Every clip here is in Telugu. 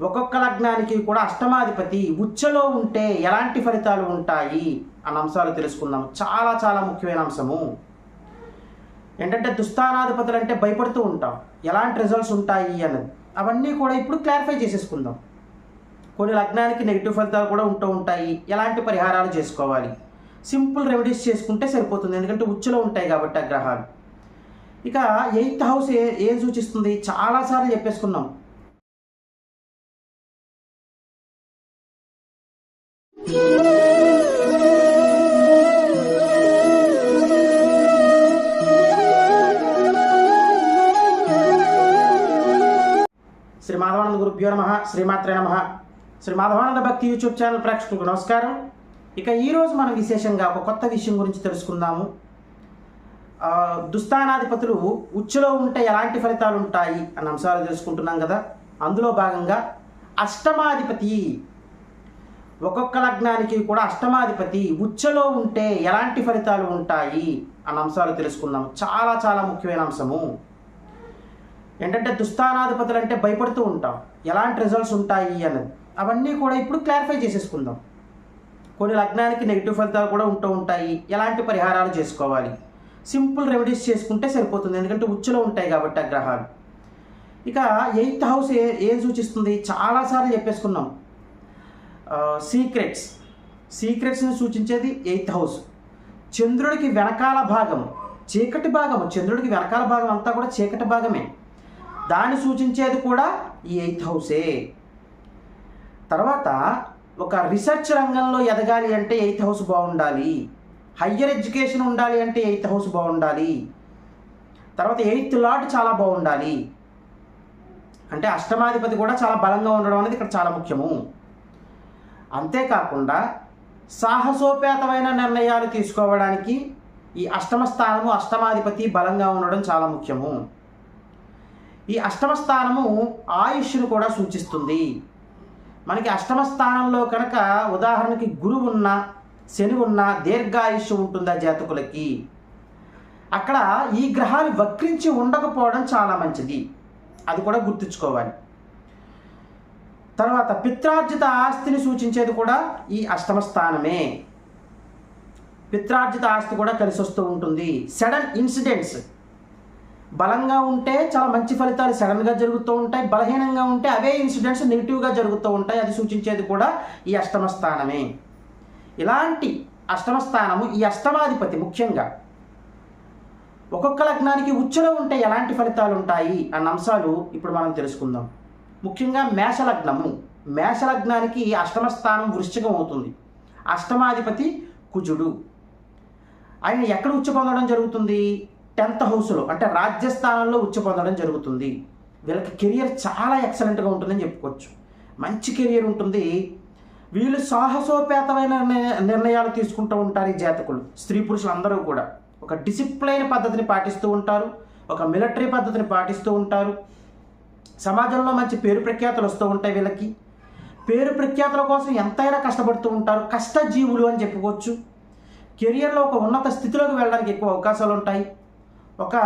ఒక్కొక్క లగ్నానికి కూడా అష్టమాధిపతి. ఉచ్చలో ఉంటే ఎలాంటి ఫలితాలు ఉంటాయి? అన్న అంశాలు తెలుసుకుందాం. చాలా చాలా ముఖ్యమైన అంశము. ఏంటంటే దుస్థానాధిపతులు అంటే భయపడుతూ ఉంటాం. ఎలాంటి రిజల్ట్స్ ఉంటాయి అన్నది. అవన్నీ కూడా ఇప్పుడు క్లారిఫై చేసేసుకుందాం. కొన్ని లగ్నానికి నెగిటివ్ ఫలితాలు కూడా ఉంటూ ఉంటాయి. ఎలాంటి పరిహారాలు చేసుకోవాలి? సింపుల్ రెమెడీస్ చేసుకుంటే సరిపోతుంది. ఎందుకంటే ఉచ్చులో ఉంటాయి కాబట్టి ఆ గ్రహాలు. ఇక ఎయిత్ హౌస్ ఏ ఏం సూచిస్తుంది? చాలాసార్లు చెప్పేసుకున్నాం శ్రీ మాధవానంద గురుభ్యో నమ శ్రీమాత్రే నమ. శ్రీ మాధవానంద భక్తి యూట్యూబ్ ఛానల్ ప్రేక్షకులకు నమస్కారం. ఇక ఈరోజు మనం విశేషంగా ఒక కొత్త విషయం గురించి తెలుసుకుందాము. దుస్థానాధిపతులు ఉచ్చులో ఉంటే ఎలాంటి ఫలితాలు ఉంటాయి అన్న అంశాలు తెలుసుకుంటున్నాం కదా. అందులో భాగంగా అష్టమాధిపతి ఒక్కొక్క లగ్నానికి కూడా అష్టమాధిపతి ఉచ్చలో ఉంటే ఎలాంటి ఫలితాలు ఉంటాయి అన్న అంశాలు తెలుసుకుందాం చాలా చాలా ముఖ్యమైన అంశము. ఏంటంటే దుస్థానాధిపతులు అంటే భయపడుతూ ఉంటాం. ఎలాంటి రిజల్ట్స్ ఉంటాయి అన్నది. అవన్నీ కూడా ఇప్పుడు క్లారిఫై చేసేసుకుందాం. కొన్ని లగ్నానికి నెగిటివ్ ఫలితాలు కూడా ఉంటూ ఉంటాయి. ఎలాంటి పరిహారాలు చేసుకోవాలి? సింపుల్ రెమెడీస్ చేసుకుంటే సరిపోతుంది. ఎందుకంటే ఉచ్చులో ఉంటాయి కాబట్టి ఆ గ్రహాలు. ఇక ఎయిత్ హౌస్ ఏ ఏం సూచిస్తుంది? చాలాసార్లు చెప్పేసుకున్నాం. సీక్రెట్స్ సీక్రెట్స్ని సూచించేది ఎయిత్ హౌస్. చంద్రుడికి వెనకాల భాగం చీకటి భాగం చంద్రుడికి వెనకాల భాగం అంతా కూడా చీకటి భాగమే. దాన్ని సూచించేది కూడా ఈ ఎయిత్ హౌసే. తర్వాత ఒక రీసెర్చ్ రంగంలో ఎదగాలి అంటే ఎయిత్ హౌస్ బాగుండాలి. హయ్యర్ ఎడ్యుకేషన్ ఉండాలి అంటే ఎయిత్ హౌస్ బాగుండాలి. తర్వాత ఎయిత్ లాట్ చాలా బాగుండాలి. అంటే అష్టమాధిపతి కూడా చాలా బలంగా ఉండడం అనేది ఇక్కడ చాలా ముఖ్యము. అంతేకాకుండా సాహసోపేతమైన నిర్ణయాలు తీసుకోవడానికి ఈ అష్టమ స్థానము అష్టమాధిపతి బలంగా ఉండడం చాలా ముఖ్యము. ఈ అష్టమ స్థానము ఆయుష్ను కూడా సూచిస్తుంది. మనకి అష్టమ స్థానంలో కనుక ఉదాహరణకి గురువు ఉన్న శని ఉన్న దీర్ఘాయుష్ ఉంటుందా జాతకులకి? అక్కడ ఈ గ్రహాలు వక్రించి ఉండకపోవడం చాలా మంచిది. అది కూడా గుర్తుంచుకోవాలి. తర్వాత పిత్రార్జిత ఆస్తిని సూచించేది కూడా ఈ అష్టమ స్థానమే. పిత్రార్జిత ఆస్తి కూడా కలిసి వస్తూ ఉంటుంది. Sudden incidents. బలంగా ఉంటే చాలా మంచి ఫలితాలు సడన్గా జరుగుతూ ఉంటాయి బలహీనంగా ఉంటే అవే ఇన్సిడెంట్స్ నెగిటివ్గా జరుగుతూ ఉంటాయి అది సూచించేది కూడా ఈ అష్టమ స్థానమే. ఇలాంటి అష్టమ స్థానము ఈ అష్టమాధిపతి ముఖ్యంగా ఒక్కొక్క లగ్నానికి ఉచ్చులో ఉంటే ఎలాంటి ఫలితాలు ఉంటాయి అన్న అంశాలు ఇప్పుడు మనం తెలుసుకుందాం. ముఖ్యంగా మేషలగ్నము మేషలగ్నానికి అష్టమ స్థానం వృశ్చికం అవుతుంది. అష్టమాధిపతి కుజుడు. ఆయన ఎక్కడ ఉచ్చ పొందడం జరుగుతుంది? టెన్త్ హౌస్లో అంటే రాజ్యస్థానంలో ఉచ్చ పొందడం జరుగుతుంది. వీళ్ళకి కెరియర్ చాలా ఎక్సలెంట్గా ఉంటుందని చెప్పుకోవచ్చు. మంచి కెరియర్ ఉంటుంది. వీళ్ళు సాహసోపేతమైన నిర్ణయాలు తీసుకుంటూ ఉంటారు ఈ జాతకులు స్త్రీ పురుషులు అందరూ కూడా. ఒక డిసిప్లైన్ పద్ధతిని పాటిస్తూ ఉంటారు. ఒక మిలిటరీ పద్ధతిని పాటిస్తూ ఉంటారు. సమాజంలో మంచి పేరు ప్రఖ్యాతలు వస్తూ ఉంటాయి వీళ్ళకి. పేరు ప్రఖ్యాతల కోసం ఎంతైనా కష్టపడుతూ ఉంటారు. కష్టజీవులు అని చెప్పుకోవచ్చు. కెరియర్లో ఒక ఉన్నత స్థితిలోకి వెళ్ళడానికి ఎక్కువ అవకాశాలు ఉంటాయి. ఒక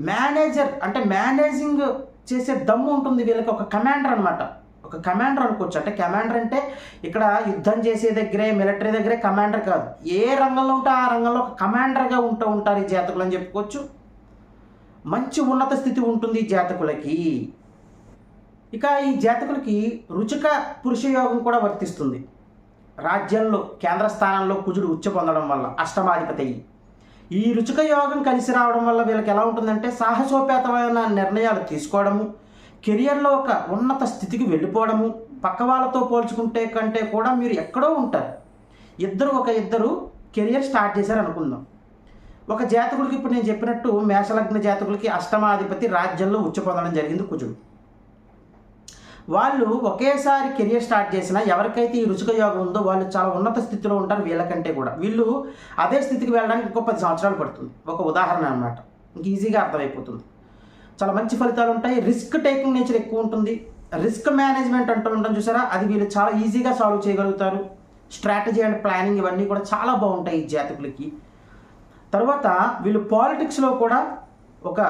మేనేజర్ అంటే మేనేజింగ్ చేసే దమ్ము ఉంటుంది వీళ్ళకి ఒక కమాండర్ అనమాట ఒక కమాండర్ అనుకోవచ్చు. అంటే కమాండర్ అంటే ఇక్కడ యుద్ధం చేసే దగ్గరే మిలిటరీ దగ్గరే కమాండర్ కాదు. ఏ రంగంలో ఉంటే ఆ రంగంలో ఒక కమాండర్గా ఉంటూ ఉంటారు ఈ జాతకులు అని చెప్పుకోవచ్చు. మంచి ఉన్నత స్థితి ఉంటుంది ఈ జాతకులకి. ఇక ఈ జాతకులకి రుచిక పురుష యోగం కూడా వర్తిస్తుంది. రాజ్యంలో కేంద్ర స్థానంలో కుజుడు ఉచ్చ పొందడం వల్ల అష్టమాధిపతి ఈ రుచిక యోగం కలిసి రావడం వల్ల వీళ్ళకి ఎలా ఉంటుందంటే సాహసోపేతమైన నిర్ణయాలు తీసుకోవడము కెరియర్లో ఒక ఉన్నత స్థితికి వెళ్ళిపోవడము పక్క వాళ్ళతో పోల్చుకుంటే కంటే కూడా మీరు ఎక్కడో ఉంటారు. ఇద్దరు ఒక ఇద్దరు కెరియర్ స్టార్ట్ చేశారు అనుకుందాం. ఒక జాతకుడికి ఇప్పుడు నేను చెప్పినట్టు మేషలగ్న జాతకులకి అష్టమాధిపతి రాజ్యంలో ఉచ్చ పొందడం జరిగింది కుజుడు. వాళ్ళు ఒకేసారి కెరియర్ స్టార్ట్ చేసినా ఎవరికైతే ఈ రుచిక యోగం ఉందో వాళ్ళు చాలా ఉన్నత స్థితిలో ఉంటారు వీళ్ళకంటే కూడా. వీళ్ళు అదే స్థితికి వెళ్ళడానికి ఇంకో పది సంవత్సరాలు పడుతుంది. ఒక ఉదాహరణ అనమాట ఇంక ఈజీగా అర్థమైపోతుంది. చాలా మంచి ఫలితాలు ఉంటాయి. రిస్క్ టేకింగ్ నేచర్ ఎక్కువ ఉంటుంది. రిస్క్ మేనేజ్మెంట్ అంటూ ఉంటాం చూసారా? అది వీళ్ళు చాలా ఈజీగా సాల్వ్ చేయగలుగుతారు. స్ట్రాటజీ అండ్ ప్లానింగ్ ఇవన్నీ కూడా చాలా బాగుంటాయి ఈ జాతకులకి. తర్వాత వీళ్ళు పాలిటిక్స్లో కూడా ఒక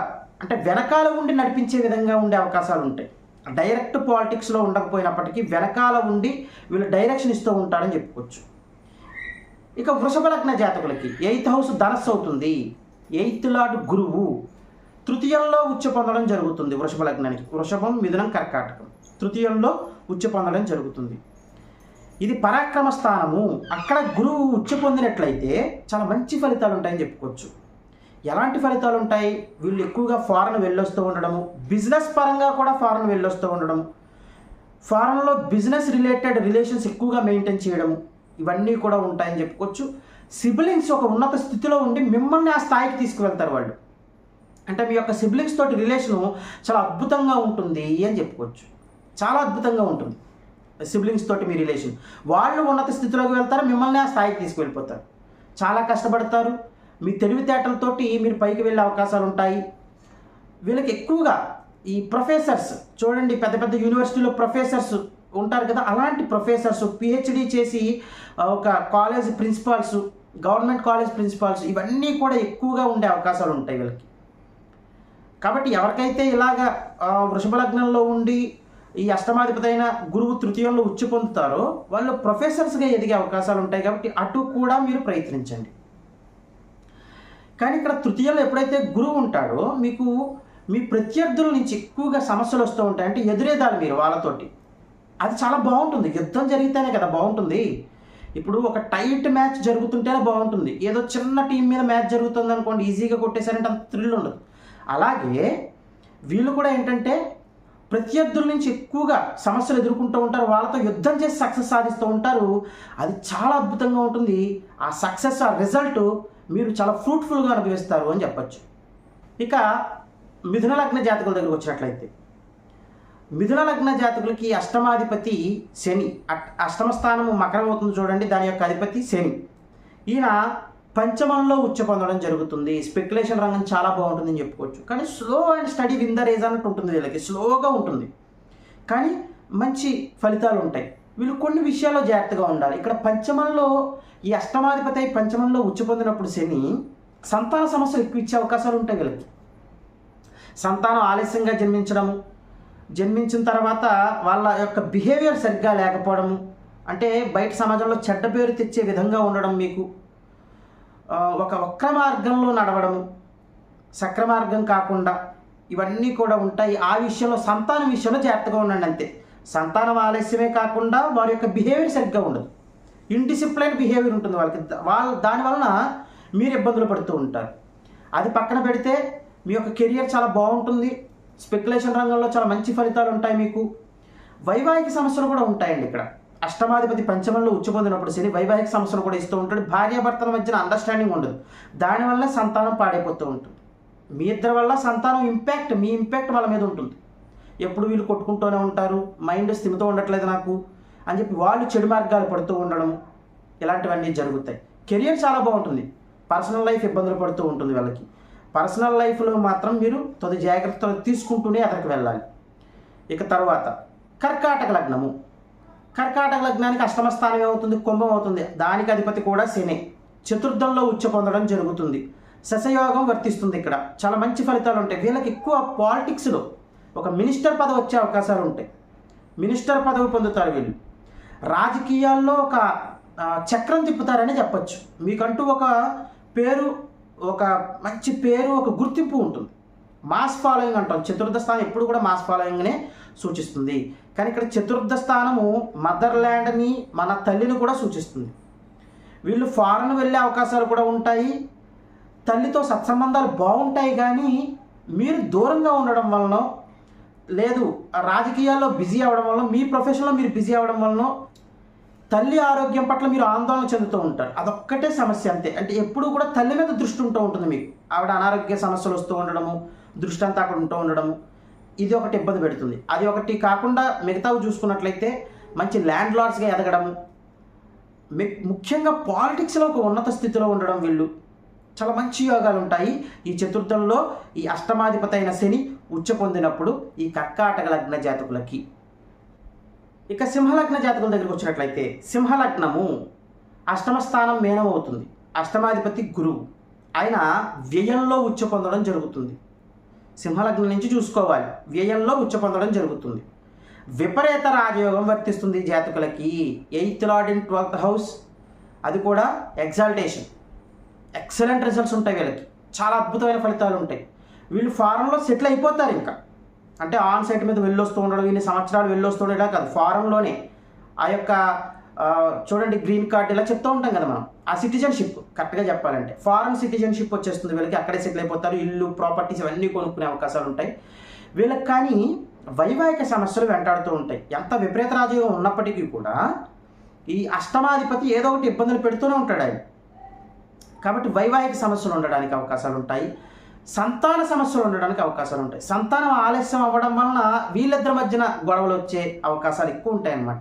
అంటే వెనకాల ఉండి నడిపించే విధంగా ఉండే అవకాశాలు ఉంటాయి. డైరెక్ట్ పాలిటిక్స్లో ఉండకపోయినప్పటికీ వెనకాల ఉండి వీళ్ళు డైరెక్షన్ ఇస్తూ ఉంటారని చెప్పుకోవచ్చు. ఇక వృషభ లగ్న జాతకులకి ఎయిత్ హౌస్ ధనస్సు అవుతుంది. ఎయిత్ లార్డ్ గురువు తృతీయంలో ఉచ్చ పొందడం జరుగుతుంది వృషభ లగ్నానికి. వృషభం మిథునం కర్కాటకం. తృతీయంలో ఉచ్చ పొందడం జరుగుతుంది. ఇది పరాక్రమ స్థానము. అక్కడ గురువు ఉచ్చ పొందినట్లయితే చాలా మంచి ఫలితాలు ఉంటాయని చెప్పుకోవచ్చు. ఎలాంటి ఫలితాలు ఉంటాయి? వీళ్ళు ఎక్కువగా ఫారెన్ వెళ్ళొస్తూ ఉండడము బిజినెస్ పరంగా కూడా ఫారెన్ వెళ్ళొస్తూ ఉండడం ఫారెన్లో బిజినెస్ రిలేటెడ్ రిలేషన్స్ ఎక్కువగా మెయింటైన్ చేయడము ఇవన్నీ కూడా ఉంటాయని చెప్పుకోవచ్చు. సిబ్లింగ్స్ ఒక ఉన్నత స్థితిలో ఉండి మిమ్మల్ని ఆ స్థాయికి తీసుకువెళ్తారు వాళ్ళు. అంటే మీ యొక్క సిబ్లింగ్స్ తోటి రిలేషను చాలా అద్భుతంగా ఉంటుంది అని చెప్పుకోవచ్చు. చాలా అద్భుతంగా ఉంటుంది. సిబ్లింగ్స్ తోటి మీ రిలేషన్ వాళ్ళు ఉన్నత స్థితిలోకి వెళ్తారు మిమ్మల్ని ఆ స్థాయికి తీసుకువెళ్ళిపోతారు. చాలా కష్టపడతారు మీ తెలివితేటలతోటి మీరు పైకి వెళ్ళే అవకాశాలు ఉంటాయి. వీళ్ళకి ఎక్కువగా ఈ ప్రొఫెసర్స్ చూడండి పెద్ద పెద్ద యూనివర్సిటీలో ప్రొఫెసర్స్ ఉంటారు కదా అలాంటి ప్రొఫెసర్స్ పిహెచ్డి చేసి ఒక college principals government college principals ఇవన్నీ కూడా ఎక్కువగా ఉండే అవకాశాలు ఉంటాయి వీళ్ళకి. కాబట్టి ఎవరికైతే ఇలాగ వృషభ లగ్నంలో ఉండి ఈ అష్టమాధిపతి అయిన గురువు తృతీయంలో ఉచ్చి పొందుతారో వాళ్ళు ప్రొఫెసర్స్గా ఎదిగే అవకాశాలు ఉంటాయి కాబట్టి అటు కూడా మీరు ప్రయత్నించండి. కానీ ఇక్కడ తృతీయంలో ఎప్పుడైతే గురువు ఉంటాడో మీకు మీ ప్రత్యర్థుల నుంచి ఎక్కువగా సమస్యలు వస్తూ ఉంటాయి. అంటే ఎదురేదాలి మీరు వాళ్ళతోటి. అది చాలా బాగుంటుంది. యుద్ధం జరిగితేనే కదా బాగుంటుంది. ఇప్పుడు ఒక టైట్ మ్యాచ్ జరుగుతుంటేనే బాగుంటుంది. ఏదో చిన్న టీం మీద మ్యాచ్ జరుగుతుంది అనుకోండి ఈజీగా కొట్టేశారంటే అంత థ్రిల్ ఉండదు. అలాగే వీళ్ళు కూడా ఏంటంటే ప్రత్యర్థుల నుంచి ఎక్కువగా సమస్యలు ఎదుర్కొంటూ ఉంటారు. వాళ్ళతో యుద్ధం చేసి సక్సెస్ సాధిస్తూ ఉంటారు. అది చాలా అద్భుతంగా ఉంటుంది. ఆ సక్సెస్ ఆ రిజల్ట్ మీరు చాలా ఫ్రూట్ఫుల్గా అనుభవిస్తారు అని చెప్పచ్చు. ఇక మిథున లగ్న జాతకుల దగ్గరకు వచ్చినట్లయితే మిథున లగ్న జాతకులకి అష్టమాధిపతి శని అట్- అష్టమ స్థానము మకరం అవుతుంది చూడండి దాని యొక్క అధిపతి శని. ఈయన పంచమంలో ఉచ్చ పొందడం జరుగుతుంది. స్పెక్యులేషన్ రంగం చాలా బాగుంటుందని చెప్పుకోవచ్చు. కానీ slow and study win the race అన్నట్టు ఉంటుంది వీళ్ళకి. స్లోగా ఉంటుంది. కానీ మంచి ఫలితాలు ఉంటాయి. వీళ్ళు కొన్ని విషయాల్లో జాగ్రత్తగా ఉండాలి. ఇక్కడ పంచమంలో ఈ అష్టమాధిపతి అయి పంచమంలో ఉచ్చ పొందినప్పుడు శని సంతాన సమస్యలు ఎక్కువ ఇచ్చే అవకాశాలు ఉంటాయి వీళ్ళకి. సంతానం ఆలస్యంగా జన్మించడం జన్మించిన తర్వాత వాళ్ళ యొక్క బిహేవియర్ సరిగ్గా లేకపోవడము అంటే బయట సమాజంలో చెడ్డ పేరు తెచ్చే విధంగా ఉండడం మీకు ఒక వక్ర మార్గంలో నడవడము సక్రమార్గం కాకుండా ఇవన్నీ కూడా ఉంటాయి. ఆ విషయంలో సంతానం విషయంలో జాగ్రత్తగా ఉండండి అంతే. సంతానం ఆలస్యమే కాకుండా వారి యొక్క బిహేవియర్ సరిగ్గా ఉండదు. ఇండిసిప్లైన్ బిహేవియర్ ఉంటుంది వాళ్ళకి. వాళ్ళ దానివలన మీరు ఇబ్బందులు పడుతూ ఉంటారు. అది పక్కన పెడితే మీ యొక్క కెరియర్ చాలా బాగుంటుంది. స్పెక్యులేషన్ రంగంలో చాలా మంచి ఫలితాలు ఉంటాయి మీకు. వైవాహిక సమస్యలు కూడా ఉంటాయండి ఇక్కడ. అష్టమాధిపతి పంచమంలో ఉచ్చిపొందినప్పుడు శని వైవాహిక సమస్యలు కూడా ఇస్తూ ఉంటాడు. భార్యాభర్తల మధ్యన అండర్స్టాండింగ్ ఉండదు. దానివల్ల సంతానం పాడైపోతూ ఉంటుంది. మీ ఇద్దరి వల్ల సంతానం ఇంపాక్ట్ మీ ఇంపాక్ట్ వాళ్ళ మీద ఉంటుంది. ఎప్పుడు వీళ్ళు కొట్టుకుంటూనే ఉంటారు? మైండ్ స్థిమితో ఉండట్లేదు నాకు. అని చెప్పి వాళ్ళు చెడు మార్గాలు పడుతూ ఉండడం ఇలాంటివన్నీ జరుగుతాయి. కెరియర్ చాలా బాగుంటుంది. పర్సనల్ లైఫ్ ఇబ్బందులు పడుతూ ఉంటుంది వాళ్ళకి. పర్సనల్ లైఫ్లో మాత్రం మీరు తొలి జాగ్రత్తలు తీసుకుంటూనే అతనికి వెళ్ళాలి. ఇక తర్వాత కర్కాటక లగ్నము. కర్కాటక లగ్నానికి అష్టమ స్థానం ఏమవుతుంది? కుంభం అవుతుంది. దానికి అధిపతి కూడా శని. చతుర్థంలో ఉచ్చ పొందడం జరుగుతుంది. శశయోగం వర్తిస్తుంది ఇక్కడ. చాలా మంచి ఫలితాలు ఉంటాయి. వీళ్ళకి ఎక్కువ పాలిటిక్స్లో ఒక మినిస్టర్ పదవి వచ్చే అవకాశాలు ఉంటాయి. మినిస్టర్ పదవి పొందుతారు వీళ్ళు. రాజకీయాల్లో ఒక చక్రం తిప్పుతారని చెప్పచ్చు. మీకంటూ ఒక పేరు ఒక మంచి పేరు ఒక గుర్తింపు ఉంటుంది. మాస్ ఫాలోయింగ్ అంటాం. చతుర్థ స్థానం ఎప్పుడు కూడా మాస్ ఫాలోయింగ్నే సూచిస్తుంది. కానీ ఇక్కడ చతుర్థ స్థానము మదర్ల్యాండ్ని మన తల్లిని కూడా సూచిస్తుంది. వీళ్ళు ఫారెన్ వెళ్ళే అవకాశాలు కూడా ఉంటాయి. తల్లితో సత్సంబంధాలు బాగుంటాయి కానీ మీరు దూరంగా ఉండడం వలన లేదు ఆ రాజకీయాల్లో బిజీ అవ్వడం వలన మీ ప్రొఫెషన్లో మీరు బిజీ అవ్వడం వలన తల్లి ఆరోగ్యం పట్ల మీరు ఆందోళన చెందుతూ ఉంటారు. అదొక్కటే సమస్య అంతే. అంటే ఎప్పుడూ కూడా తల్లి మీద దృష్టి ఉంటూ ఉంటుంది మీకు. ఆవిడ అనారోగ్య సమస్యలు వస్తూ ఉండడము దృష్టి అంతా అక్కడ ఉంటూ ఉండడము ఇది ఒకటి ఇబ్బంది పెడుతుంది. అది ఒకటి కాకుండా మిగతావి చూసుకున్నట్లయితే మంచి ల్యాండ్ లార్డ్స్గా ఎదగడము ముఖ్యంగా పాలిటిక్స్లో ఒక ఉన్నత స్థితిలో ఉండడం వీళ్ళు. చాలా మంచి యోగాలు ఉంటాయి. ఈ చతుర్థంలో ఈ అష్టమాధిపతి అయిన శని ఉచ్చ పొందినప్పుడు ఈ కర్కాటక లగ్న జాతకులకి. ఇక సింహలగ్న జాతకుల దగ్గరికి వచ్చినట్లయితే సింహలగ్నము అష్టమ స్థానం మేనం అవుతుంది అష్టమాధిపతి గురువు. ఆయన వ్యయంలో ఉచ్చ పొందడం జరుగుతుంది. సింహలగ్నం నుంచి చూసుకోవాలి. వ్యయంలో ఉచ్చ పొందడం జరుగుతుంది. విపరీత రాజయోగం వర్తిస్తుంది జాతకులకి. Eighth lord in twelfth house. అది కూడా ఎగ్జాల్టేషన్. ఎక్సలెంట్ రిజల్ట్స్ ఉంటాయి వీళ్ళకి. చాలా అద్భుతమైన ఫలితాలు ఉంటాయి. వీళ్ళు ఫారంలో సెటిల్ అయిపోతారు ఇంకా. అంటే ఆన్ సైట్ మీద వెళ్ళొస్తూ ఉండడం ఇన్ని సంవత్సరాలు వెళ్ళొస్తూ ఉండడం కాదు. ఫారంలోనే ఆ యొక్క చూడండి గ్రీన్ కార్డ్ ఇలా చెప్తూ ఉంటాం కదా మనం. ఆ సిటిజన్షిప్ కరెక్ట్గా చెప్పాలంటే. ఫారెన్ సిటిజన్షిప్ వచ్చేస్తుంది వీళ్ళకి అక్కడే సెటిల్ అయిపోతారు. ఇల్లు ప్రాపర్టీస్ ఇవన్నీ కొనుక్కునే అవకాశాలు ఉంటాయి. వీళ్ళకి కానీ వైవాహిక సమస్యలు వెంటాడుతూ ఉంటాయి. ఎంత విపరీత రాజయోగం ఉన్నప్పటికీ కూడా ఈ అష్టమాధిపతి ఏదో ఒకటి ఇబ్బందులు పెడుతూనే ఉంటాడు ఆయన. కాబట్టి వైవాహిక సమస్యలు ఉండడానికి అవకాశాలు ఉంటాయి. సంతాన సమస్యలు ఉండడానికి అవకాశాలు ఉంటాయి. సంతానం ఆలస్యం అవ్వడం వలన వీళ్ళిద్దరి మధ్యన గొడవలు వచ్చే అవకాశాలు ఎక్కువ ఉంటాయన్నమాట.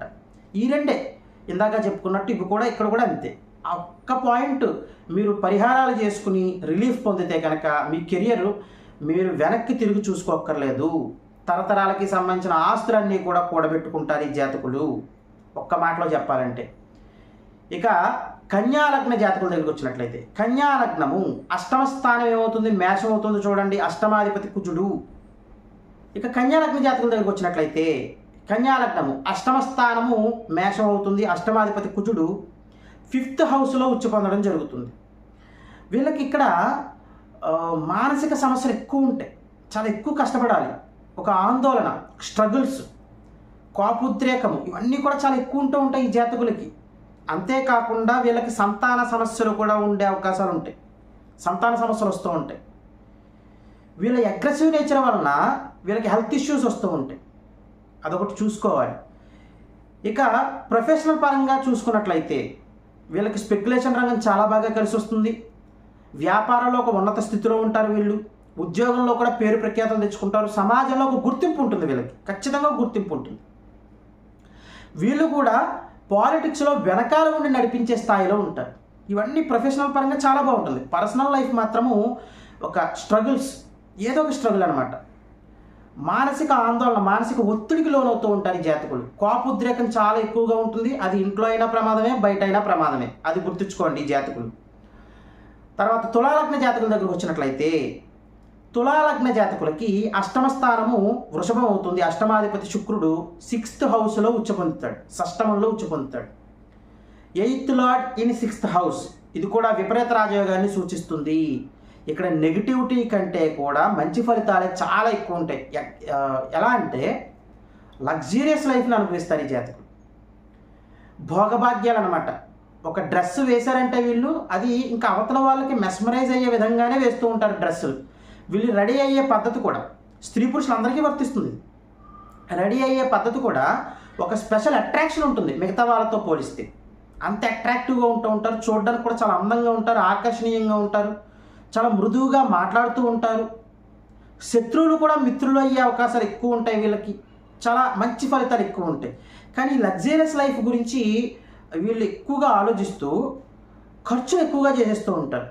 ఈ రెండే. ఇందాక చెప్పుకున్నట్టు ఇవి కూడా ఇక్కడ కూడా అంతే. ఒక్క పాయింట్ మీరు పరిహారాలు చేసుకుని రిలీఫ్ పొందితే కనుక మీ కెరియర్ మీరు వెనక్కి తిరిగి చూసుకోక్కర్లేదు. తరతరాలకి సంబంధించిన ఆస్తులన్నీ కూడా కూడబెట్టుకుంటారు ఈ జాతకులు. ఒక్క మాటలో చెప్పాలంటే. ఇక కన్యాలగ్న జాతకుల దగ్గరికి వచ్చినట్లయితే కన్యాలగ్నము అష్టమ స్థానం ఏమవుతుంది మేషం అవుతుంది చూడండి అష్టమాధిపతి కుజుడు. ఇక కన్యాలగ్న జాతకుల దగ్గరికి వచ్చినట్లయితే కన్యాలగ్నము అష్టమ స్థానము మేషం అవుతుంది అష్టమాధిపతి కుజుడు ఫిఫ్త్ హౌస్లో ఉచ్చి పొందడం జరుగుతుంది. వీళ్ళకి ఇక్కడ మానసిక సమస్యలు ఎక్కువ ఉంటాయి. చాలా ఎక్కువ కష్టపడాలి. ఒక ఆందోళన స్ట్రగుల్స్ కోపోద్రేకము ఇవన్నీ కూడా చాలా ఎక్కువ ఉంటూ ఉంటాయి ఈ జాతకులకి. అంతేకాకుండా వీళ్ళకి సంతాన సమస్యలు కూడా ఉండే అవకాశాలు ఉంటాయి. సంతాన సమస్యలు వస్తూ ఉంటాయి. వీళ్ళ అగ్రెసివ్ నేచర్ వలన వీళ్ళకి హెల్త్ ఇష్యూస్ వస్తూ ఉంటాయి. అదొకటి చూసుకోవాలి. ఇక ప్రొఫెషనల్ పరంగా చూసుకున్నట్లయితే వీళ్ళకి స్పెక్యులేషన్ రంగం చాలా బాగా కలిసి వస్తుంది. వ్యాపారంలో ఒక ఉన్నత స్థితిలో ఉంటారు వీళ్ళు. ఉద్యోగంలో కూడా పేరు ప్రఖ్యాతం తెచ్చుకుంటారు. సమాజంలో ఒక గుర్తింపు ఉంటుంది వీళ్ళకి. ఖచ్చితంగా గుర్తింపు ఉంటుంది. వీళ్ళు కూడా పాలిటిక్స్లో వెనకాల ఉండి నడిపించే స్థాయిలో ఉంటారు. ఇవన్నీ ప్రొఫెషనల్ పరంగా చాలా బాగుంటుంది. పర్సనల్ లైఫ్ మాత్రము ఒక స్ట్రగుల్స్ ఏదో ఒక స్ట్రగుల్ అనమాట మానసిక ఆందోళన మానసిక ఒత్తిడికి లోనవుతూ ఉంటారు ఈ జాతకులు. కోపోద్రేకం చాలా ఎక్కువగా ఉంటుంది. అది ఇంట్లో అయినా ప్రమాదమే బయట అయినా ప్రమాదమే. అది గుర్తుంచుకోండి ఈ జాతకులు. తర్వాత తులాలగ్న జాతకుల దగ్గరకు వచ్చినట్లయితే తులాలగ్న జాతకులకి అష్టమ స్థానము వృషభం అవుతుంది అష్టమాధిపతి శుక్రుడు సిక్స్త్ హౌస్లో ఉచ్చ పొందుతాడు షష్టమంలో ఉచ్చ పొందుతాడు eighth lord in sixth house ఇది కూడా విపరీత రాజయోగాన్ని సూచిస్తుంది. ఇక్కడ నెగిటివిటీ కంటే కూడా మంచి ఫలితాలే చాలా ఎక్కువ ఉంటాయి. ఎలా అంటే లగ్జీరియస్ లైఫ్ని అనుభవిస్తారు ఈ జాతకులు. భోగభాగ్యాలు అనమాట ఒక డ్రెస్ వేశారంటే వీళ్ళు అది ఇంకా అవతల వాళ్ళకి మెస్మరైజ్ అయ్యే విధంగానే వేస్తూ ఉంటారు డ్రెస్సులు. వీళ్ళు రెడీ అయ్యే పద్ధతి కూడా స్త్రీ పురుషులందరికీ వర్తిస్తుంది. రెడీ అయ్యే పద్ధతి కూడా ఒక స్పెషల్ అట్రాక్షన్ ఉంటుంది మిగతా వాళ్ళతో పోలిస్తే. అంత అట్రాక్టివ్గా ఉంటూ ఉంటారు చూడడానికి కూడా చాలా అందంగా ఉంటారు ఆకర్షణీయంగా ఉంటారు చాలా మృదువుగా మాట్లాడుతూ ఉంటారు. శత్రువులు కూడా మిత్రులు అయ్యే అవకాశాలు ఎక్కువ ఉంటాయి వీళ్ళకి చాలా మంచి ఫలితాలు ఎక్కువ ఉంటాయి. కానీ లగ్జరియస్ లైఫ్ గురించి వీళ్ళు ఎక్కువగా ఆలోచిస్తూ ఖర్చు ఎక్కువగా చేసేస్తూ ఉంటారు.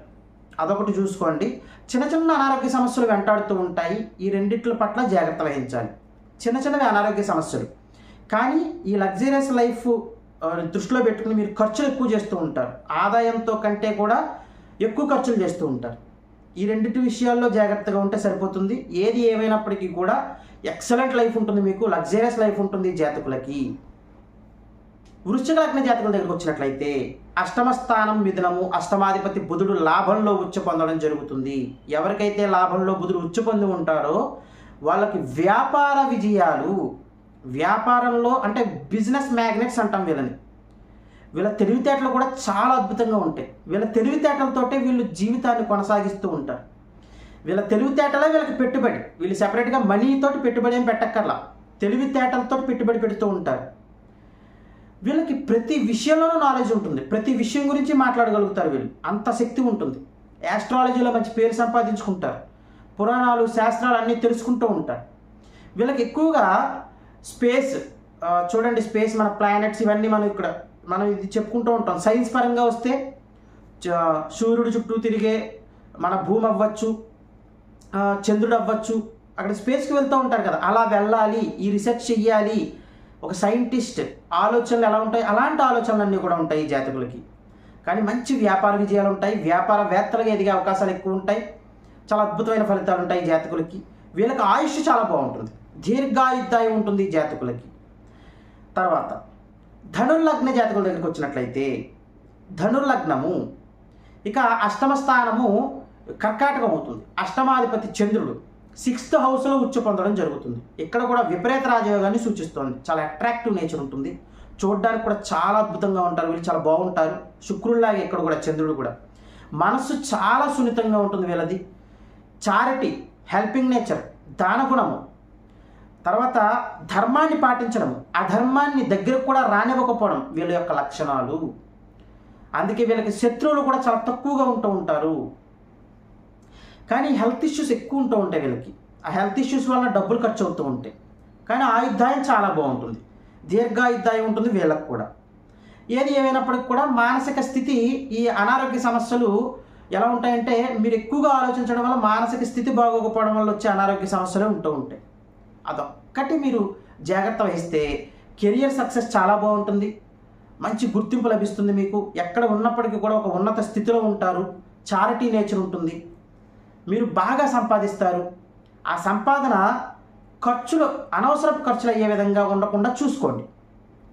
అదొకటి చూసుకోండి. చిన్న చిన్న అనారోగ్య సమస్యలు వెంటాడుతూ ఉంటాయి. ఈ రెండిట్ల పట్ల జాగ్రత్త వహించాలి. చిన్న చిన్నవి అనారోగ్య సమస్యలు. కానీ ఈ లగ్జరియస్ లైఫ్ దృష్టిలో పెట్టుకుని మీరు ఖర్చులు ఎక్కువ చేస్తూ ఉంటారు. ఆదాయంతో కంటే కూడా ఎక్కువ ఖర్చులు చేస్తూ ఉంటారు. ఈ రెండింటి విషయాల్లో జాగ్రత్తగా ఉంటే సరిపోతుంది. ఏది ఏమైనప్పటికీ కూడా ఎక్సలెంట్ లైఫ్ ఉంటుంది మీకు లగ్జరియస్ లైఫ్ ఉంటుంది జాతకులకి. వృశ్చిక లగ్న జాతకుల దగ్గరకు వచ్చినట్లయితే అష్టమ స్థానం మిథునము అష్టమాధిపతి బుధుడు లాభంలో ఉచ్చ పొందడం జరుగుతుంది. ఎవరికైతే లాభంలో బుధుడు ఉచ్చ పొంది ఉంటారో వాళ్ళకి వ్యాపార విజయాలు వ్యాపారంలో అంటే బిజినెస్ మ్యాగ్నెట్స్ అంటాం వీళ్ళని. వీళ్ళ తెలివితేటలు కూడా చాలా అద్భుతంగా ఉంటాయి. వీళ్ళ తెలివితేటలతోటే వీళ్ళు జీవితాన్ని కొనసాగిస్తూ ఉంటారు. వీళ్ళ తెలివితేటలే వీళ్ళకి పెట్టుబడి. వీళ్ళు సెపరేట్గా మనీతోటి పెట్టుబడి ఏం పెట్టక్కర్లా. తెలివితేటలతో పెట్టుబడి పెడుతూ ఉంటారు. వీళ్ళకి ప్రతి విషయంలోనూ నాలెడ్జ్ ఉంటుంది. ప్రతి విషయం గురించి మాట్లాడగలుగుతారు వీళ్ళు. అంత శక్తి ఉంటుంది. యాస్ట్రాలజీలో మంచి పేరు సంపాదించుకుంటారు. పురాణాలు శాస్త్రాలు అన్నీ తెలుసుకుంటూ ఉంటారు. వీళ్ళకి ఎక్కువగా స్పేస్ చూడండి స్పేస్ మన ప్లానెట్స్ ఇవన్నీ మనం ఇక్కడ మనం ఇది చెప్పుకుంటూ ఉంటాం. సైన్స్ పరంగా వస్తే చ- సూర్యుడు చుట్టూ తిరిగే మన భూమి అవ్వచ్చు చంద్రుడు అవ్వచ్చు. అక్కడ స్పేస్కి వెళ్తూ ఉంటారు కదా. అలా వెళ్ళాలి ఈ రీసెర్చ్ చెయ్యాలి ఒక సైంటిస్ట్ ఆలోచనలు ఎలా ఉంటాయి? అలాంటి ఆలోచనలు అన్నీ కూడా ఉంటాయి జాతకులకి. కానీ మంచి వ్యాపార విజయాలు ఉంటాయి. వ్యాపారవేత్తలుగా ఎదిగే అవకాశాలు ఎక్కువ ఉంటాయి. చాలా అద్భుతమైన ఫలితాలు ఉంటాయి జాతకులకి. వీళ్ళకి ఆయుష్ చాలా బాగుంటుంది. దీర్ఘాయుద్ధాయం ఉంటుంది జాతకులకి. తర్వాత ధనుర్లగ్న జాతకుల దగ్గరికి వచ్చినట్లయితే ధనుర్లగ్నము ఇక అష్టమ స్థానము కర్కాటకం అవుతుంది. అష్టమాధిపతి చంద్రుడు. సిక్స్త్ హౌస్లో ఉచ్చ పొందడం జరుగుతుంది. ఇక్కడ కూడా విపరీత రాజయోగాన్ని సూచిస్తుంది. చాలా అట్రాక్టివ్ నేచర్ ఉంటుంది. చూడడానికి కూడా చాలా అద్భుతంగా ఉంటారు. వీళ్ళు చాలా బాగుంటారు. శుక్రుల్లాగే ఇక్కడ కూడా చంద్రుడు కూడా. మనస్సు చాలా సున్నితంగా ఉంటుంది వీళ్ళది. చారిటీ హెల్పింగ్ నేచర్ దానగుణము. తర్వాత ధర్మాన్ని పాటించడం అధర్మాన్ని దగ్గరకు కూడా రానివ్వకపోవడం వీళ్ళ యొక్క లక్షణాలు. అందుకే వీళ్ళకి శత్రువులు కూడా చాలా తక్కువగా ఉంటూ ఉంటారు. కానీ హెల్త్ ఇష్యూస్ ఎక్కువ ఉంటూ ఉంటాయి వీళ్ళకి. ఆ హెల్త్ ఇష్యూస్ వల్ల డబ్బులు ఖర్చు అవుతూ ఉంటాయి. కానీ ఆయుద్ధాయం చాలా బాగుంటుంది. దీర్ఘాయుద్ధాయం ఉంటుంది వీళ్ళకి కూడా. ఏది ఏమైనప్పటికీ కూడా మానసిక స్థితి ఈ అనారోగ్య సమస్యలు ఎలా ఉంటాయంటే మీరు ఎక్కువగా ఆలోచించడం వల్ల మానసిక స్థితి బాగోకపోవడం వల్ల వచ్చే అనారోగ్య సమస్యలే ఉంటూ ఉంటాయి. అదొక్కటి మీరు జాగ్రత్త వహిస్తే కెరియర్ సక్సెస్ చాలా బాగుంటుంది. మంచి గుర్తింపు లభిస్తుంది మీకు. ఎక్కడ ఉన్నప్పటికీ కూడా ఒక ఉన్నత స్థితిలో ఉంటారు. చారిటీ నేచర్ ఉంటుంది. మీరు బాగా సంపాదిస్తారు. ఆ సంపాదన ఖర్చులు అనవసరపు ఖర్చులు అయ్యే విధంగా ఉండకుండా చూసుకోండి.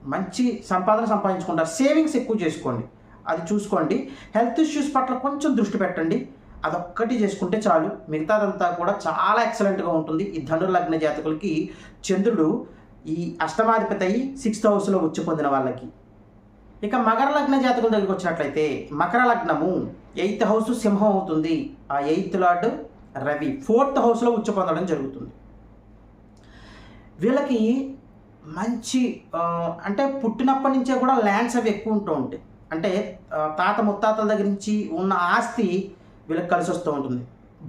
మంచి సంపాదన సంపాదించుకుంటారు. సేవింగ్స్ ఎక్కువ చేసుకోండి. అది చూసుకోండి. హెల్త్ ఇష్యూస్ పట్ల కొంచెం దృష్టి పెట్టండి. అదొక్కటి చేసుకుంటే చాలు. మిగతాదంతా కూడా చాలా ఎక్సలెంట్గా ఉంటుంది. ఈ ధనుర్లగ్న జాతకులకి చంద్రుడు ఈ అష్టమాధిపతి అయి సిక్స్త్ హౌస్లో వచ్చి పొందిన వాళ్ళకి. ఇక మకర లగ్న జాతకుల దగ్గరికి వచ్చినట్లయితే మకర లగ్నము ఎయిత్ హౌస్ సింహం అవుతుంది. ఆ ఎయిత్ లార్డ్ రవి ఫోర్త్ హౌస్లో ఉచ్చ పొందడం జరుగుతుంది. వీళ్ళకి మంచి అంటే పుట్టినప్పటి నుంచే కూడా ల్యాండ్స్ అవి ఎక్కువ ఉంటూ ఉంటాయి. అంటే తాత ముత్తాతల దగ్గర నుంచి ఉన్న ఆస్తి వీళ్ళకి కలిసి వస్తూ ఉంటుంది.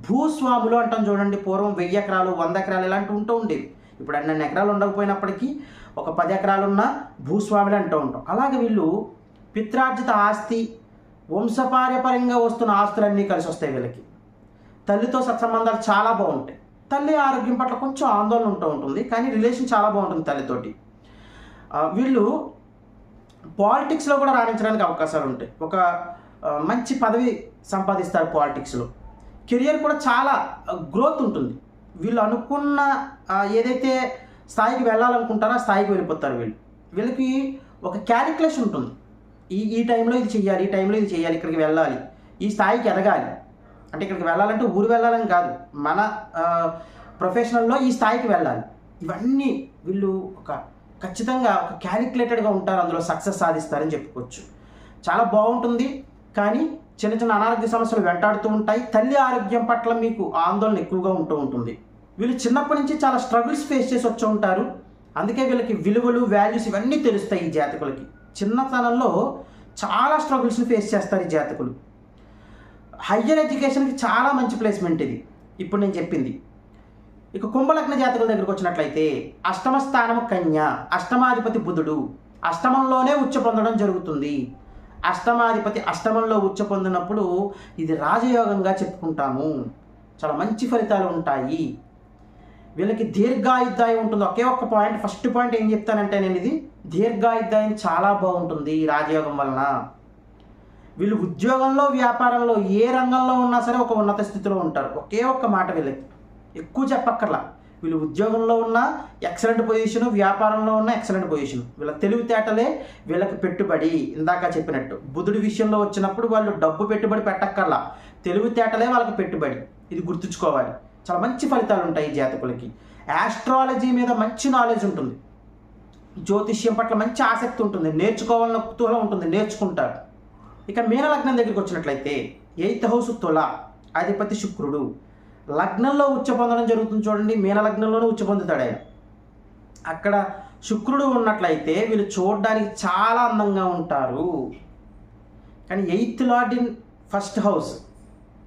భూస్వాములు అంటాం చూడండి పూర్వం వెయ్యి ఎకరాలు వంద ఎకరాలు ఇలాంటివి ఉంటూ ఉండేవి. ఇప్పుడు అన్న ఎకరాలు ఉండకపోయినప్పటికీ ఒక పది ఎకరాలు ఉన్న భూస్వాములు అంటూ ఉంటాం. అలాగే వీళ్ళు పిత్రార్జిత ఆస్తి వంశపార్యపరంగా వస్తున్న ఆస్తులన్నీ కలిసి వస్తాయి వీళ్ళకి. తల్లితో సత్సంబంధాలు చాలా బాగుంటాయి. తల్లి ఆరోగ్యం పట్ల కొంచెం ఆందోళన ఉంటూ ఉంటుంది కానీ రిలేషన్ చాలా బాగుంటుంది తల్లితోటి. వీళ్ళు పాలిటిక్స్లో కూడా రాణించడానికి అవకాశాలు ఉంటాయి. ఒక మంచి పదవి సంపాదిస్తారు పాలిటిక్స్లో కెరియర్ కూడా చాలా గ్రోత్ ఉంటుంది. వీళ్ళు అనుకున్న ఏదైతే స్థాయికి వెళ్ళాలనుకుంటారో ఆ స్థాయికి వెళ్ళిపోతారు వీళ్ళు. వీళ్ళకి ఒక క్యాలిక్యులేషన్ ఉంటుంది. ఈ ఈ టైంలో ఇది చేయాలి ఈ టైంలో ఇది చేయాలి ఇక్కడికి వెళ్ళాలి ఈ స్థాయికి ఎదగాలి. అంటే ఇక్కడికి వెళ్ళాలంటే ఊరు వెళ్ళాలని కాదు. మన ప్రొఫెషనల్లో ఈ స్థాయికి వెళ్ళాలి. ఇవన్నీ వీళ్ళు ఒక ఖచ్చితంగా ఒక క్యాలిక్యులేటెడ్గా ఉంటారు. అందులో సక్సెస్ సాధిస్తారని చెప్పుకోవచ్చు. చాలా బాగుంటుంది. కానీ చిన్న చిన్న అనారోగ్య సమస్యలు వెంటాడుతూ ఉంటాయి. తల్లి ఆరోగ్యం పట్ల మీకు ఆందోళన ఎక్కువగా ఉంటూ ఉంటుంది. వీళ్ళు చిన్నప్పటి నుంచి చాలా స్ట్రగుల్స్ ఫేస్ చేసి వచ్చి ఉంటారు. అందుకే వీళ్ళకి విలువలు వాల్యూస్ ఇవన్నీ తెలుస్తాయి ఈ జాతకులకి. చిన్నతనంలో చాలా స్ట్రగుల్స్ని ఫేస్ చేస్తారు ఈ జాతకులు. హయ్యర్ ఎడ్యుకేషన్కి చాలా మంచి ప్లేస్మెంట్ ఇది. ఇప్పుడు నేను చెప్పింది. ఇక కుంభలగ్న జాతకుల దగ్గరికి వచ్చినట్లయితే అష్టమ స్థానం కన్య అష్టమాధిపతి బుధుడు అష్టమంలోనే ఉచ్చ పొందడం జరుగుతుంది. అష్టమాధిపతి అష్టమంలో ఉచ్చ పొందినప్పుడు ఇది రాజయోగంగా చెప్పుకుంటాము. చాలా మంచి ఫలితాలు ఉంటాయి. వీళ్ళకి దీర్ఘాయుద్ధాయం ఉంటుంది. ఒకే ఒక్క పాయింట్. ఫస్ట్ పాయింట్ ఏం చెప్తానంటే నేను ఇది. దీర్ఘాయుద్ధాయం చాలా బాగుంటుంది ఈ రాజయోగం వలన. వీళ్ళు ఉద్యోగంలో వ్యాపారంలో ఏ రంగంలో ఉన్నా సరే ఒక ఉన్నత స్థితిలో ఉంటారు. ఒకే ఒక్క మాట వీళ్ళకి. ఎక్కువ చెప్పక్కర్లా. వీళ్ళు ఉద్యోగంలో ఉన్న ఎక్సలెంట్ పొజిషన్ వ్యాపారంలో ఉన్న ఎక్సలెంట్ పొజిషన్ వీళ్ళ తెలివితేటలే వీళ్ళకి పెట్టుబడి ఇందాక చెప్పినట్టు. బుధుడి విషయంలో వచ్చినప్పుడు వాళ్ళు డబ్బు పెట్టుబడి పెట్టక్కర్లా. తెలివితేటలే వాళ్ళకి పెట్టుబడి. ఇది గుర్తుంచుకోవాలి. చాలా మంచి ఫలితాలు ఉంటాయి జాతకులకి. ఆస్ట్రాలజీ మీద మంచి నాలెడ్జ్ ఉంటుంది. జ్యోతిష్యం పట్ల మంచి ఆసక్తి ఉంటుంది. నేర్చుకోవాలన్న కుతూహలం ఉంటుంది. నేర్చుకుంటారు. ఇక మీనలగ్నం దగ్గరికి వచ్చినట్లయితే ఎయిత్ హౌస్ తుల అధిపతి శుక్రుడు. లగ్నంలో ఉచ్చ పొందడం జరుగుతుంది చూడండి మీన లగ్నంలోనే ఉచ్చ పొందుతాడు ఆయన. అక్కడ శుక్రుడు ఉన్నట్లయితే వీళ్ళు చూడడానికి చాలా అందంగా ఉంటారు. కానీ eighth lord in first house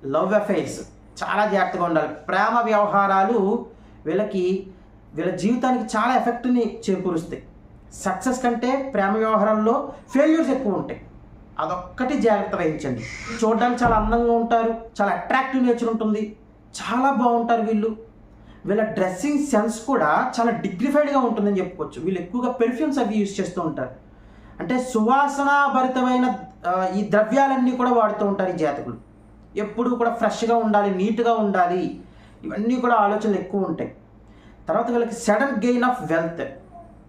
love affairs చాలా జాగ్రత్తగా ఉండాలి. ప్రేమ వ్యవహారాలు వీళ్ళకి వీళ్ళ జీవితానికి చాలా ఎఫెక్ట్ని చేకూరుస్తాయి. సక్సెస్ కంటే ప్రేమ వ్యవహారాల్లో ఫెయిల్యూర్స్ ఎక్కువ ఉంటాయి. అదొక్కటి జాగ్రత్త వహించండి. చూడడానికి చాలా అందంగా ఉంటారు చాలా అట్రాక్టివ్ నేచర్ ఉంటుంది. చాలా బాగుంటారు వీళ్ళు. వీళ్ళ డ్రెస్సింగ్ సెన్స్ కూడా చాలా డిగ్నిఫైడ్గా ఉంటుందని చెప్పుకోవచ్చు. వీళ్ళు ఎక్కువగా పెర్ఫ్యూమ్స్ అవి యూజ్ చేస్తూ ఉంటారు. అంటే సువాసనాభరితమైన ఈ ద్రవ్యాలన్నీ కూడా వాడుతూ ఉంటారు ఈ జాతకులు. ఎప్పుడు కూడా ఫ్రెష్గా ఉండాలి నీట్గా ఉండాలి. ఇవన్నీ కూడా ఆలోచనలు ఎక్కువ ఉంటాయి. తర్వాత వీళ్ళకి sudden gain of wealth.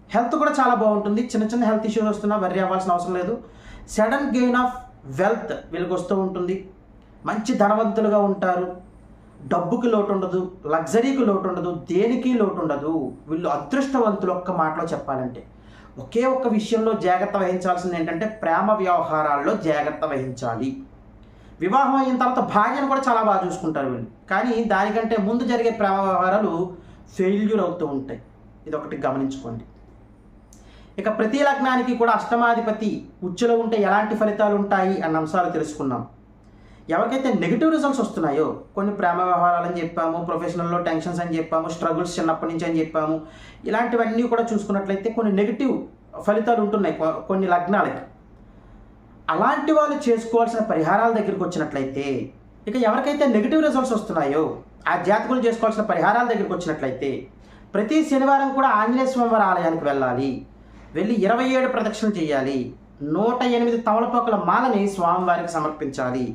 Health కూడా చాలా బాగుంటుంది. చిన్న చిన్న హెల్త్ ఇష్యూస్ వస్తున్నా వర్రీ అవ్వాల్సిన అవసరం లేదు. సడన్ గెయిన్ ఆఫ్ వెల్త్ వీళ్ళకి వస్తూ ఉంటుంది. మంచి ధనవంతులుగా ఉంటారు. డబ్బుకి లోటు ఉండదు లగ్జరీకి లోటు ఉండదు దేనికి లోటు ఉండదు వీళ్ళు అదృష్టవంతులు ఒక్క మాటలో చెప్పాలంటే. ఒకే ఒక్క విషయంలో జాగ్రత్త వహించాల్సింది ఏంటంటే ప్రేమ వ్యవహారాల్లో జాగ్రత్త వహించాలి. వివాహం అయిన తర్వాత భార్యను కూడా చాలా బాగా చూసుకుంటారు వీళ్ళు. కానీ దానికంటే ముందు జరిగే ప్రేమ వ్యవహారాలు ఫెయిల్యూర్ అవుతూ ఉంటాయి. ఇది ఒకటి గమనించుకోండి. ఇక ప్రతి లగ్నానికి కూడా అష్టమాధిపతి ఉచ్చులో ఉంటే ఎలాంటి ఫలితాలు ఉంటాయి అన్న అంశాలు తెలుసుకున్నాం ఎవరికైతే నెగిటివ్ రిజల్ట్స్ వస్తున్నాయో కొన్ని ప్రేమ వ్యవహారాలు అని చెప్పాము ప్రొఫెషనల్లో టెన్షన్స్ అని చెప్పాము స్ట్రగుల్స్ చిన్నప్పటి నుంచి అని చెప్పాము ఇలాంటివన్నీ కూడా చూసుకున్నట్లయితే కొన్ని నెగిటివ్ ఫలితాలు ఉంటున్నాయి కొన్ని లగ్నాలకి. అలాంటి వాళ్ళు చేసుకోవాల్సిన పరిహారాల దగ్గరికి వచ్చినట్లయితే ఇక ఎవరికైతే నెగిటివ్ రిజల్ట్స్ వస్తున్నాయో ఆ జాతకులు చేసుకోవాల్సిన పరిహారాల దగ్గరికి వచ్చినట్లయితే ప్రతి శనివారం కూడా ఆంజనేయ స్వామివారి ఆలయానికి వెళ్ళాలి. వెళ్ళి ఇరవై ఏడు ప్రదక్షిణలు చేయాలి. నూట ఎనిమిది తమలపాకుల మాలని స్వామివారికి సమర్పించాలి.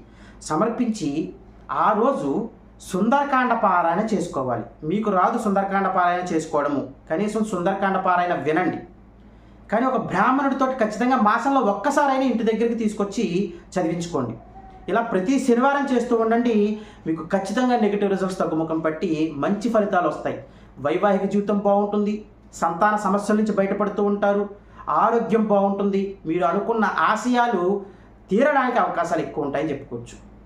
సమర్పించి ఆ రోజు సుందరకాండ పారాయణ చేసుకోవాలి. మీకు రాదు సుందరకాండ పారాయణ చేసుకోవడము. కనీసం సుందరకాండ పారాయణ వినండి. కానీ ఒక బ్రాహ్మణుడితో ఖచ్చితంగా మాసంలో ఒక్కసారైనా ఇంటి దగ్గరికి తీసుకొచ్చి చదివించుకోండి. ఇలా ప్రతి శనివారం చేస్తూ ఉండండి. మీకు ఖచ్చితంగా నెగిటివ్ రిజల్ట్స్ తగ్గుముఖం పట్టి మంచి ఫలితాలు వస్తాయి. వైవాహిక జీవితం బాగుంటుంది. సంతాన సమస్యల నుంచి బయటపడుతూ ఉంటారు. ఆరోగ్యం బాగుంటుంది. మీరు అనుకున్న ఆశయాలు తీరడానికి అవకాశాలు ఎక్కువ ఉంటాయని చెప్పుకోవచ్చు.